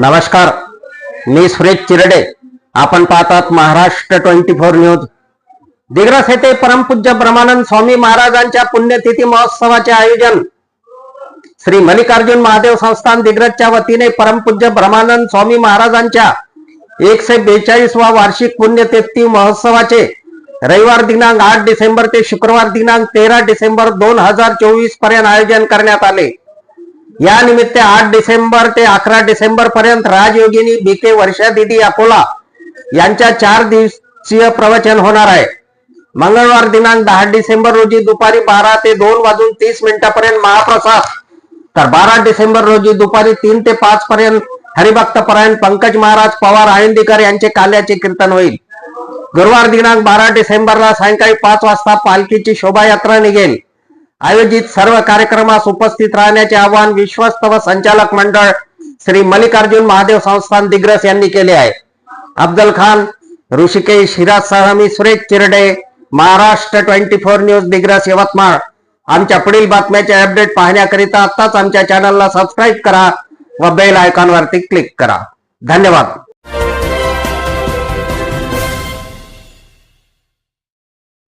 नमस्कार मी सुरेश चिरडे. आपण पाहतात Maharashtra twenty four news. Digras येथे परमपूज्य ब्रह्मानंद स्वामी महाराजांच्या पुण्यतिथी महोत्सवाचे आयोजन. श्री मल्लिकार्जुन महादेव संस्थान दिग्रजच्या वतीने परमपूज्य ब्रह्मानंद स्वामी महाराजांच्या एकशे बेचाळीसवा वार्षिक पुण्यतिथी महोत्सवाचे रविवार दिनांक आठ डिसेंबर ते शुक्रवार दिनांक तेरा डिसेंबर दोन हजार चोवीसपर्यंत आयोजन करण्यात आले. या निमित्त आठ डिसेंबर ते अकरा डिसेंबर पर्यंत राजयोगिनी बी के वर्षा दिदी अकोला यांच्या चार दिवसीय प्रवचन होणार आहे. मंगळवार दिनांक दहा डिसेंबर रोजी दुपारी बारा ते दोन वाजून तीस मिनिटापर्यंत महाप्रसाद. तर बारा डिसेंबर रोजी दुपारी तीन ते पाच पर्यंत हरिभक्त परायण पंकज महाराज पवार आळंदीकर यांचे काल्याचे कीर्तन होईल. गुरुवार दिनांक बारा डिसेंबरला सायंकाळी पाच वाजता पालखीची शोभायात्रा निघेल. आयोजित सर्व कार्यक्रमास उपस्थित राहण्याचे आवाहन विश्वस्त व संचालक मंडळ श्री मल्लिकार्जुन महादेव संस्थान दिग्रस यांनी केले आहे. Afzal Khan Rishikesh हिराज सहमी Suresh Chirde Maharashtra twenty four news Digras Yavatmal. आमच्या पुढील बातम्याचे अपडेट पाहण्याकरिता आताच आमच्या चॅनलला सबस्क्राईब करा व बेल आयकॉनवरती क्लिक करा. धन्यवाद.